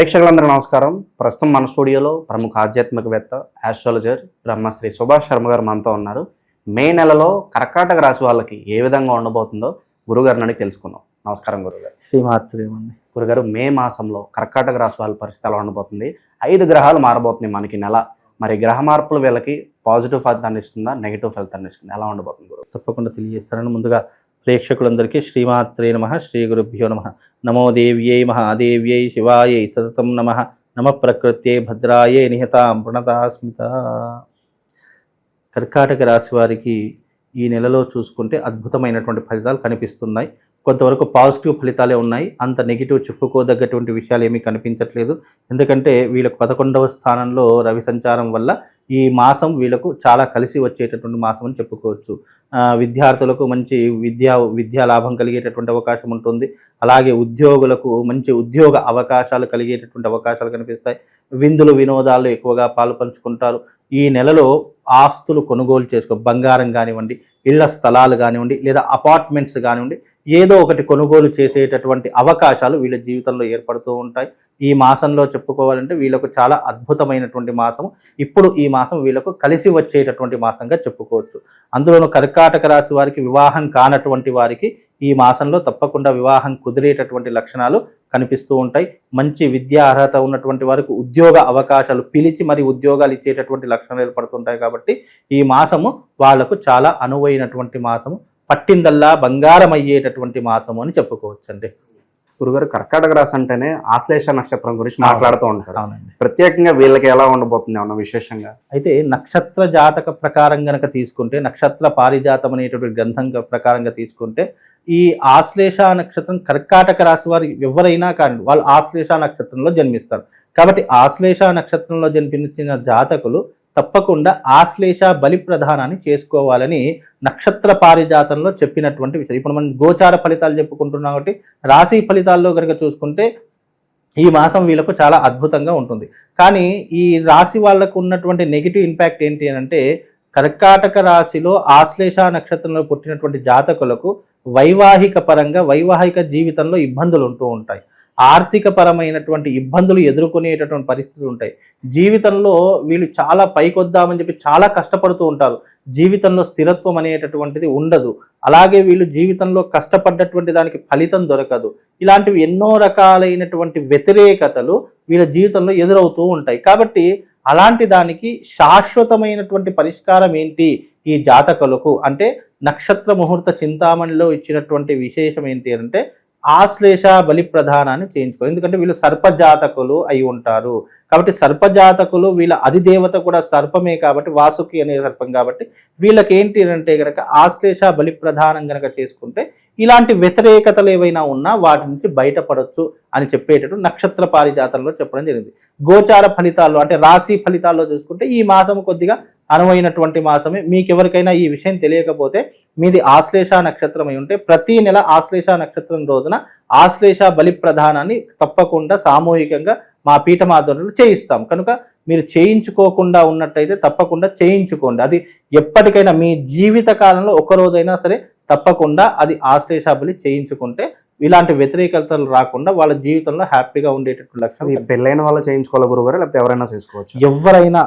ప్రేక్షకులందరూ నమస్కారం. ప్రస్తుతం మన స్టూడియోలో ప్రముఖ ఆధ్యాత్మికవేత్త ఆస్ట్రాలజర్ బ్రహ్మశ్రీ సుభాష్ శర్మ గారు మనతో ఉన్నారు. మే నెలలో కర్కాటక రాశి వాళ్ళకి ఏ విధంగా ఉండబోతుందో గురుగారిని అడిగి తెలుసుకుందాం. నమస్కారం గురుగారు. శ్రీమాత్రేమండి గురుగారు మే మాసంలో కర్కాటక రాశి వాళ్ళ పరిస్థితి ఎలా ఉండబోతుంది? ఐదు గ్రహాలు మారబోతున్నాయి మనకి నెల. మరి గ్రహ మార్పులు వీళ్ళకి పాజిటివ్ ఫలితాన్ని ఇస్తుందా నెగిటివ్ ఫలితాన్ని ఇస్తుందా? ఎలా ఉండబోతుంది గురువు తప్పకుండా తెలియజేస్తారని ముందుగా ప్రేక్షకులందరికీ శ్రీమాత్రే నమ శ్రీ గురుభ్యో నమ. నమో దేవ్యై మహాదేవ్యై శివాయై సతతం నమ. నమ ప్రకృత్యై భద్రాయే నిహతాం ప్రణతాస్మిత. కర్కాటక రాశి వారికి ఈ నెలలో చూసుకుంటే అద్భుతమైనటువంటి ఫలితాలు కనిపిస్తున్నాయి. కొంతవరకు పాజిటివ్ ఫలితాలే ఉన్నాయి. అంత నెగిటివ్ చెప్పుకోదగ్గటువంటి విషయాలు ఏమీ కనిపించట్లేదు. ఎందుకంటే వీళ్ళకు పదకొండవ స్థానంలో రవి సంచారం వల్ల ఈ మాసం వీళ్ళకు చాలా కలిసి వచ్చేటటువంటి మాసం అని చెప్పుకోవచ్చు. విద్యార్థులకు మంచి విద్యా విద్యా లాభం కలిగేటటువంటి అవకాశం ఉంటుంది. అలాగే ఉద్యోగులకు మంచి ఉద్యోగ అవకాశాలు కలిగేటటువంటి అవకాశాలు కనిపిస్తాయి. విందులు వినోదాలు ఎక్కువగా పాలు పంచుకుంటారు. ఈ నెలలో ఆస్తులు కొనుగోలు చేసుకో బంగారం కానివ్వండి ఇళ్ళ స్థలాలు కానివ్వండి లేదా అపార్ట్మెంట్స్ కానివ్వండి ఏదో ఒకటి కొనుగోలు చేసేటటువంటి అవకాశాలు వీళ్ళ జీవితంలో ఏర్పడుతూ ఉంటాయి. ఈ మాసంలో చెప్పుకోవాలంటే వీళ్ళకు చాలా అద్భుతమైనటువంటి మాసం ఇప్పుడు ఈ మాసం వీళ్ళకు కలిసి వచ్చేటటువంటి మాసంగా చెప్పుకోవచ్చు. అందులోనూ కర్కాటక రాశి వారికి వివాహం కానటువంటి వారికి ఈ మాసంలో తప్పకుండా వివాహం కుదిరేటటువంటి లక్షణాలు కనిపిస్తూ ఉంటాయి. మంచి విద్యా అర్హత ఉన్నటువంటి వారికి ఉద్యోగ అవకాశాలు పిలిచి మరి ఉద్యోగాలు ఇచ్చేటటువంటి లక్షణాలు ఏర్పడుతుంటాయి కాబట్టి ఈ మాసము వాళ్ళకు చాలా అనువైనటువంటి మాసము. పట్టిందల్లా బంగారం అయ్యేటటువంటి మాసము అని చెప్పుకోవచ్చండి. గురుగారు కర్కాటక రాశి అంటేనే ఆశ్లేష నక్షత్రం గురించి మాట్లాడుతూ ఉంటారు. ప్రత్యేకంగా వీళ్ళకి ఎలా ఉండబోతుంది ఏమన్నా విశేషంగా? అయితే నక్షత్ర జాతక ప్రకారం గనక తీసుకుంటే నక్షత్ర పారిజాతం అనేటువంటి గ్రంథం ప్రకారంగా తీసుకుంటే ఈ ఆశ్లేష నక్షత్రం కర్కాటక రాశి వారు ఎవరైనా కానీ వాళ్ళు ఆశ్లేష నక్షత్రంలో జన్మిస్తారు. కాబట్టి ఆశ్లేష నక్షత్రంలో జన్మించిన జాతకులు తప్పకుండా ఆశ్లేష బలి ప్రధానాన్ని చేసుకోవాలని నక్షత్ర పారిజాతంలో చెప్పినటువంటి విషయం. ఇప్పుడు మనం గోచార ఫలితాలు చెప్పుకుంటున్నాం కాబట్టి రాశి ఫలితాల్లో కనుక చూసుకుంటే ఈ మాసం వీళ్ళకు చాలా అద్భుతంగా ఉంటుంది. కానీ ఈ రాశి వాళ్ళకు ఉన్నటువంటి నెగిటివ్ ఇంపాక్ట్ ఏంటి అని అంటే కర్కాటక రాశిలో ఆశ్లేష నక్షత్రంలో పుట్టినటువంటి జాతకులకు వైవాహిక పరంగా వైవాహిక జీవితంలో ఇబ్బందులు ఉంటూ ఉంటాయి. ఆర్థిక పరమైనటువంటి ఇబ్బందులు ఎదుర్కొనేటటువంటి పరిస్థితులు ఉంటాయి. జీవితంలో వీళ్ళు చాలా పైకొద్దామని చెప్పి చాలా కష్టపడుతూ ఉంటారు. జీవితంలో స్థిరత్వం అనేటటువంటిది ఉండదు. అలాగే వీళ్ళు జీవితంలో కష్టపడ్డటువంటి దానికి ఫలితం దొరకదు. ఇలాంటివి ఎన్నో రకాలైనటువంటి వ్యతిరేకతలు వీళ్ళ జీవితంలో ఎదురవుతూ ఉంటాయి. కాబట్టి అలాంటి దానికి శాశ్వతమైనటువంటి పరిష్కారం ఏంటి ఈ జాతకులకు? అంటే నక్షత్ర ముహూర్త చింతామణిలో ఇచ్చినటువంటి విశేషం ఏంటి అంటే ఆశ్లేష బలి ప్రధానాన్ని చేయించుకోవాలి. ఎందుకంటే వీళ్ళు సర్పజాతకులు అయి ఉంటారు. కాబట్టి సర్పజాతకులు వీళ్ళ అధిదేవత కూడా సర్పమే కాబట్టి వాసుకి అనే సర్పం కాబట్టి వీళ్ళకి ఏంటి అంటే గనక ఆశ్లేష బలి ప్రధానం కనుక చేసుకుంటే ఇలాంటి వ్యతిరేకతలు ఏవైనా ఉన్నా వాటి నుంచి బయటపడొచ్చు అని చెప్పేటట్టు నక్షత్ర పారిజాతంలో చెప్పడం జరిగింది. గోచార ఫలితాల్లో అంటే రాశి ఫలితాల్లో చూసుకుంటే ఈ మాసం కొద్దిగా అనువైనటువంటి మాసమే. మీకు ఎవరికైనా ఈ విషయం తెలియకపోతే మీది ఆశ్లేష నక్షత్రం అయి ఉంటే ప్రతి నెల ఆశ్లేష నక్షత్రం రోజున ఆశ్లేష బలి ప్రధానాన్ని తప్పకుండా సామూహికంగా మా పీఠం ఆధ్వర్యంలో చేయిస్తాం. కనుక మీరు చేయించుకోకుండా ఉన్నట్టయితే తప్పకుండా చేయించుకోండి. అది ఎప్పటికైనా మీ జీవిత కాలంలో ఒక రోజైనా సరే తప్పకుండా అది ఆశ్లేష బలి చేయించుకుంటే ఇలాంటి వ్యతిరేకతలు రాకుండా వాళ్ళ జీవితంలో హ్యాపీగా ఉండేటటువంటి అది లక్షణం పెళ్ళైన వాళ్ళు చేయించుకోవాలి గురుగారు? లేకపోతే ఎవరైనా చేసుకోవచ్చు? ఎవరైనా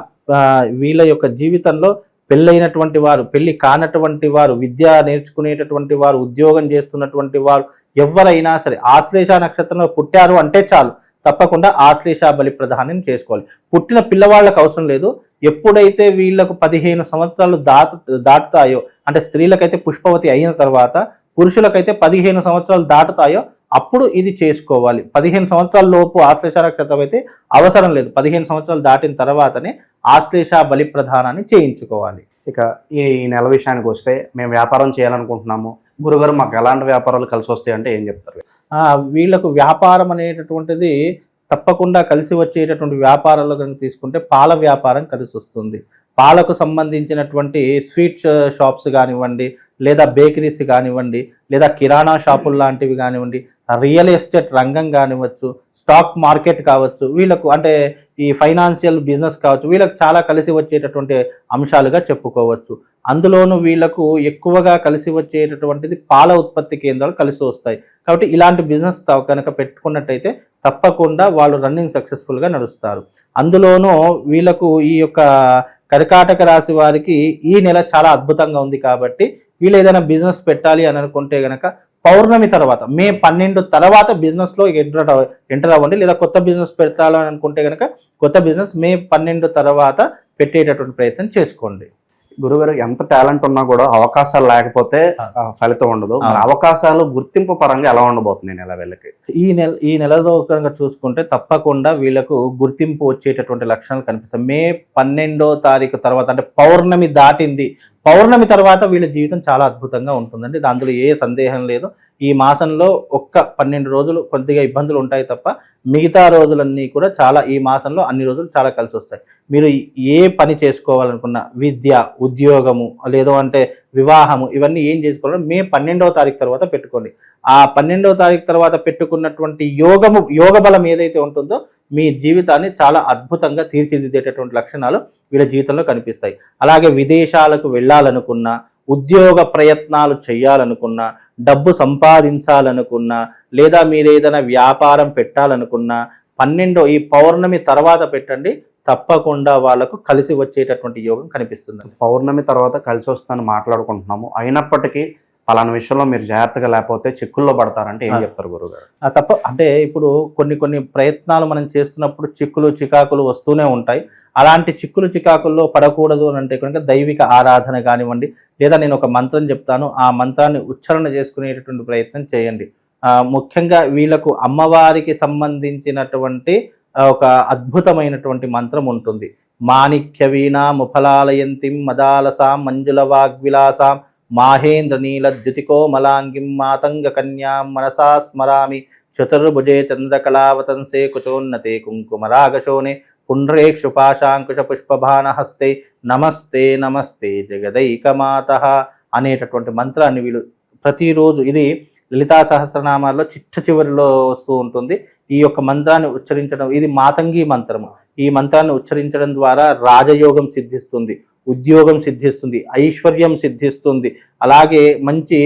వీళ్ళ యొక్క జీవితంలో పెళ్ళైనటువంటి వారు పెళ్ళి కానటువంటి వారు విద్య నేర్చుకునేటటువంటి వారు ఉద్యోగం చేస్తున్నటువంటి వారు ఎవరైనా సరే ఆశ్లేష నక్షత్రంలో పుట్టారు అంటే చాలు. తప్పకుండా ఆశ్లేష బలి ప్రధానం చేసుకోవాలి. పుట్టిన పిల్లవాళ్ళకు అవసరం లేదు. ఎప్పుడైతే వీళ్ళకు పదిహేను సంవత్సరాలు దాటు దాటుతాయో అంటే స్త్రీలకైతే పుష్పవతి అయిన తర్వాత పురుషులకైతే పదిహేను సంవత్సరాలు దాటుతాయో అప్పుడు ఇది చేసుకోవాలి. పదిహేను సంవత్సరాల లోపు ఆశ్లేష నక్షత్రం అయితే అవసరం లేదు. పదిహేను సంవత్సరాలు దాటిన తర్వాతనే ఆశ్లేష బలి ప్రధానాన్ని చేయించుకోవాలి. ఇక ఈ ఈ నెల విషయానికి వస్తే మేము వ్యాపారం చేయాలనుకుంటున్నాము. గురుగారు మాకు ఎలాంటి వ్యాపారాలు కలిసి వస్తాయి అంటే ఏం చెప్తారు? వీళ్ళకు వ్యాపారం అనేటటువంటిది తప్పకుండా కలిసి వచ్చేటటువంటి వ్యాపారాలు కనుక తీసుకుంటే పాల వ్యాపారం కలిసి వస్తుంది. పాలకు సంబంధించినటువంటి స్వీట్ షాప్స్ కానివ్వండి లేదా బేకరీస్ కానివ్వండి లేదా కిరాణా షాపులు లాంటివి కానివ్వండి రియల్ ఎస్టేట్ రంగం కానివ్వచ్చు స్టాక్ మార్కెట్ కావచ్చు వీళ్ళకు అంటే ఈ ఫైనాన్షియల్ బిజినెస్ కావచ్చు వీళ్ళకు చాలా కలిసి వచ్చేటటువంటి అంశాలుగా చెప్పుకోవచ్చు. అందులోనూ వీళ్ళకు ఎక్కువగా కలిసి వచ్చేటటువంటిది పాల ఉత్పత్తి కేంద్రాలు కలిసి వస్తాయి. కాబట్టి ఇలాంటి బిజినెస్ కనుక పెట్టుకున్నట్టయితే తప్పకుండా వాళ్ళు రన్నింగ్ సక్సెస్ఫుల్గా నడుస్తారు. అందులోనూ వీళ్ళకు ఈ యొక్క కర్కాటక రాశి వారికి ఈ నెల చాలా అద్భుతంగా ఉంది కాబట్టి వీళ్ళు ఏదైనా బిజినెస్ పెట్టాలి అని అనుకుంటే గనక పౌర్ణమి తర్వాత మే పన్నెండు తర్వాత బిజినెస్లో ఎంటర్ ఎంటర్ అవ్వండి. లేదా కొత్త బిజినెస్ పెట్టాలని అనుకుంటే కనుక కొత్త బిజినెస్ మే పన్నెండు తర్వాత పెట్టేటటువంటి ప్రయత్నం చేసుకోండి. గురుగారు ఎంత టాలెంట్ ఉన్నా కూడా అవకాశాలు లేకపోతే ఫలితం ఉండదు. అవకాశాలు గుర్తింపు పరంగా ఎలా ఉండబోతుంది నెల వీళ్ళకి? ఈ నెల ఈ నెలలో కనుక చూసుకుంటే తప్పకుండా వీళ్ళకు గుర్తింపు వచ్చేటటువంటి లక్షణాలు కనిపిస్తాయి. మే పన్నెండో తారీఖు తర్వాత అంటే పౌర్ణమి దాటింది. పౌర్ణమి తర్వాత వీళ్ళ జీవితం చాలా అద్భుతంగా ఉంటుందండి. అందులో ఏ సందేహం లేదు. ఈ మాసంలో ఒక్క పన్నెండు రోజులు కొద్దిగా ఇబ్బందులు ఉంటాయి తప్ప మిగతా రోజులన్నీ కూడా చాలా ఈ మాసంలో అన్ని రోజులు చాలా కలిసి వస్తాయి. మీరు ఏ పని చేసుకోవాలనుకున్న విద్య ఉద్యోగము లేదో అంటే వివాహము ఇవన్నీ ఏం చేసుకోవాలంటే మే పన్నెండవ తారీఖు తర్వాత పెట్టుకోండి. ఆ పన్నెండవ తారీఖు తర్వాత పెట్టుకున్నటువంటి యోగము యోగ బలం ఏదైతే ఉంటుందో మీ జీవితాన్ని చాలా అద్భుతంగా తీర్చిదిద్దేటటువంటి లక్షణాలు వీళ్ళ జీవితంలో కనిపిస్తాయి. అలాగే విదేశాలకు వెళ్ళాలనుకున్నా ఉద్యోగ ప్రయత్నాలు చేయాలనుకున్నా డబ్బు సంపాదించాలనుకున్నా లేదా మీరు ఏదైనా వ్యాపారం పెట్టాలనుకున్నా పన్నెండో ఈ పౌర్ణమి తర్వాత పెట్టండి తప్పకుండా వాళ్ళకు కలిసి వచ్చేటటువంటి యోగం కనిపిస్తుంది. పౌర్ణమి తర్వాత కలిసి వస్తుందని మాట్లాడుకుంటున్నాము. అయినప్పటికీ పలానా విషయంలో మీరు జాగ్రత్తగా లేకపోతే చిక్కుల్లో పడతారంటే ఏం. చెప్తారు గురుగారు? తప్ప అంటే ఇప్పుడు కొన్ని కొన్ని ప్రయత్నాలు మనం చేస్తున్నప్పుడు చిక్కులు చికాకులు వస్తూనే ఉంటాయి. అలాంటి చిక్కులు చికాకుల్లో పడకూడదు అని అంటే కనుక దైవిక ఆరాధన కానివ్వండి లేదా నేను ఒక మంత్రం చెప్తాను ఆ మంత్రాన్ని ఉచ్చారణ చేసుకునేటటువంటి ప్రయత్నం చేయండి. ముఖ్యంగా వీళ్ళకు అమ్మవారికి సంబంధించినటువంటి ఒక అద్భుతమైనటువంటి మంత్రం ఉంటుంది. మాణిక్య వీణా ముఫలాలయంతిం మదాలసాం మంజుల వాగ్విలాసాం మాహేంద్ర మాతంగకన్యాం మాతంగ మనసా స్మరామి. చతుర్భుజే చంద్రకళావతంసే కుచోన్నతే కుంకుమరాగశోనే. పుండ్రేక్షుపాశాంకుశపుష్పభానహస్తే నమస్తే నమస్తే జగదైకమాత అనేటటువంటి మంత్రాన్ని వీళ్ళు ప్రతిరోజు ఇది లలితా సహస్రనామాల్లో చిట్ట చివరిలో వస్తూ ఉంటుంది. ఈ యొక్క మంత్రాన్ని ఉచ్చరించడం ఇది మాతంగి మంత్రము. ఈ మంత్రాన్ని ఉచ్చరించడం ద్వారా రాజయోగం సిద్ధిస్తుంది. ఉద్యోగం సిద్ధిస్తుంది ఐశ్వర్యం సిద్ధిస్తుంది. అలాగే మంచి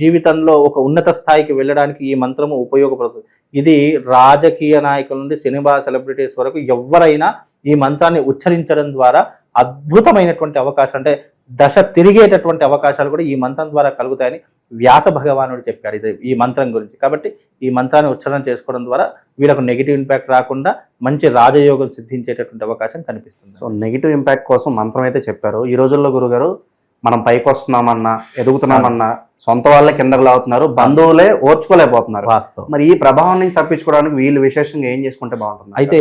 జీవితంలో ఒక ఉన్నత స్థాయికి వెళ్ళడానికి ఈ మంత్రము ఉపయోగపడుతుంది. ఇది రాజకీయ నాయకుల నుండి సినిమా సెలబ్రిటీస్ వరకు ఎవరైనా ఈ మంత్రాన్ని ఉచ్చరించడం ద్వారా అద్భుతమైనటువంటి అవకాశం అంటే దశ తిరిగేటటువంటి అవకాశాలు కూడా ఈ మంత్రం ద్వారా కలుగుతాయని వ్యాస భగవానుడు చెప్పాడు. ఇది ఈ మంత్రం గురించి. కాబట్టి ఈ మంత్రాన్ని ఉచ్చారణ చేసుకోవడం ద్వారా వీళ్ళకు నెగిటివ్ ఇంపాక్ట్ రాకుండా మంచి రాజయోగం సిద్ధించేటటువంటి అవకాశం కనిపిస్తుంది. సో నెగిటివ్ ఇంపాక్ట్ కోసం మంత్రం అయితే చెప్పారు. ఈ రోజుల్లో గురుగారు మనం పైకి వస్తున్నామన్నా ఎదుగుతున్నామన్నా సొంత వాళ్ళే కిందకు లాగుతున్నారు బంధువులే ఓర్చుకోలేకపోతున్నారు. వాస్తవం. మరి ఈ ప్రభావం నుంచి తప్పించుకోవడానికి వీళ్ళు విశేషంగా ఏం చేసుకుంటే బాగుంటుంది? అయితే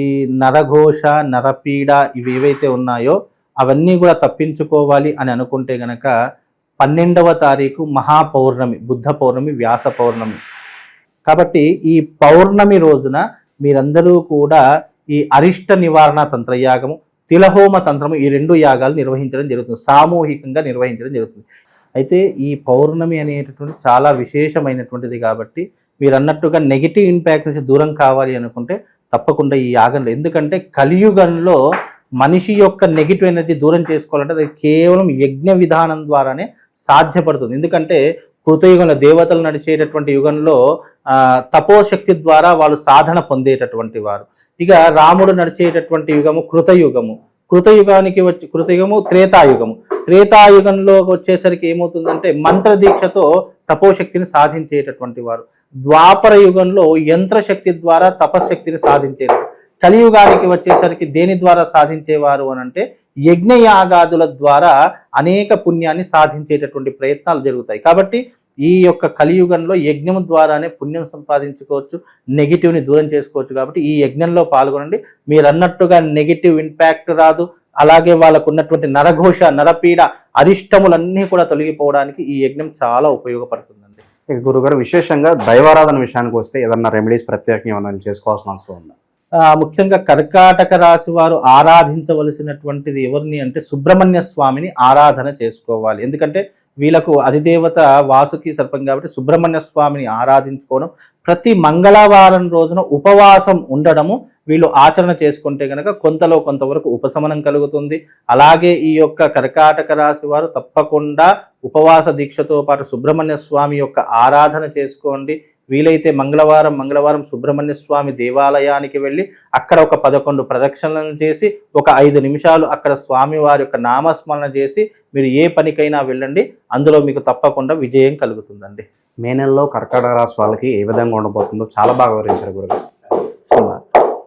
ఈ నరఘోష నరపీడ ఇవి ఏవైతే ఉన్నాయో అవన్నీ కూడా తప్పించుకోవాలి అని అనుకుంటే గనక పన్నెండవ తారీఖు మహాపౌర్ణమి బుద్ధ పౌర్ణమి వ్యాస పౌర్ణమి. కాబట్టి ఈ పౌర్ణమి రోజున మీరందరూ కూడా ఈ అరిష్ట నివారణ తంత్రయాగము తిలహోమ తంత్రము ఈ రెండు యాగాలు నిర్వహించడం జరుగుతుంది. సామూహికంగా నిర్వహించడం జరుగుతుంది. అయితే ఈ పౌర్ణమి అనేటటువంటి చాలా విశేషమైనటువంటిది కాబట్టి మీరు అన్నట్టుగా నెగిటివ్ ఇంపాక్ట్ నుంచి దూరం కావాలి అనుకుంటే తప్పకుండా ఈ యాగంలో. ఎందుకంటే కలియుగంలో మనిషి యొక్క నెగిటివ్ ఎనర్జీ దూరం చేసుకోవాలంటే అది కేవలం యజ్ఞ విధానం ద్వారానే సాధ్యపడుతుంది. ఎందుకంటే కృతయుగంలో దేవతలు నడిచేటటువంటి యుగంలో తపోశక్తి ద్వారా వాళ్ళు సాధన పొందేటటువంటి వారు. ఇక రాముడు నడిచేటటువంటి యుగము కృతయుగము. కృతయుగానికి వచ్చి కృతయుగము త్రేతాయుగము. త్రేతాయుగంలో వచ్చేసరికి ఏమవుతుందంటే మంత్ర దీక్షతో తపోశక్తిని సాధించేటటువంటి వారు. ద్వాపర యుగంలో యంత్రశక్తి ద్వారా తపశక్తిని సాధించేది కలియుగానికి వచ్చేసరికి దేని ద్వారా సాధించేవారు అని అంటే యజ్ఞయాగాదుల ద్వారా అనేక పుణ్యాన్ని సాధించేటటువంటి ప్రయత్నాలు జరుగుతాయి. కాబట్టి ఈ యొక్క కలియుగంలో యజ్ఞం ద్వారానే పుణ్యం సంపాదించుకోవచ్చు నెగిటివ్ని దూరం చేసుకోవచ్చు. కాబట్టి ఈ యజ్ఞంలో పాల్గొనండి. మీరు అన్నట్టుగా నెగిటివ్ ఇంపాక్ట్ రాదు. అలాగే వాళ్ళకు ఉన్నటువంటి నరఘోష నరపీడ అరిష్టములన్నీ కూడా తొలగిపోవడానికి ఈ యజ్ఞం చాలా ఉపయోగపడుతుందండి. ఇక గురుగారు విశేషంగా దైవారాధన విషయానికి వస్తే ఏదన్నా రెమెడీస్ ప్రత్యేకంగా ఏమైనా చేసుకోవాల్సిన అవసరం ఉందా? ముఖ్యంగా కర్కాటక రాశి వారు ఆరాధించవలసినటువంటిది ఎవరిని అంటే సుబ్రహ్మణ్య స్వామిని ఆరాధన చేసుకోవాలి. ఎందుకంటే వీళ్ళకు అధిదేవత వాసుకి సర్పం కాబట్టి సుబ్రహ్మణ్య స్వామిని ఆరాధించుకోవడం ప్రతి మంగళవారం రోజున ఉపవాసం ఉండడము వీళ్ళు ఆచరణ చేసుకుంటే కనుక కొంతలో కొంతవరకు ఉపశమనం కలుగుతుంది. అలాగే ఈ యొక్క కర్కాటక రాశి వారు తప్పకుండా ఉపవాస దీక్షతో పాటు సుబ్రహ్మణ్య స్వామి యొక్క ఆరాధన చేసుకోండి. వీలైతే మంగళవారం మంగళవారం సుబ్రహ్మణ్య స్వామి దేవాలయానికి వెళ్ళి అక్కడ ఒక పదకొండు ప్రదక్షిణలను చేసి ఒక ఐదు నిమిషాలు అక్కడ స్వామి వారి యొక్క నామస్మరణ చేసి మీరు ఏ పనికైనా వెళ్ళండి. అందులో మీకు తప్పకుండా విజయం కలుగుతుందండి. మే నెలలో కర్కాటక రాశి వాళ్ళకి ఏ విధంగా ఉండబోతుందో చాలా బాగా వివరించారు గురుగారు.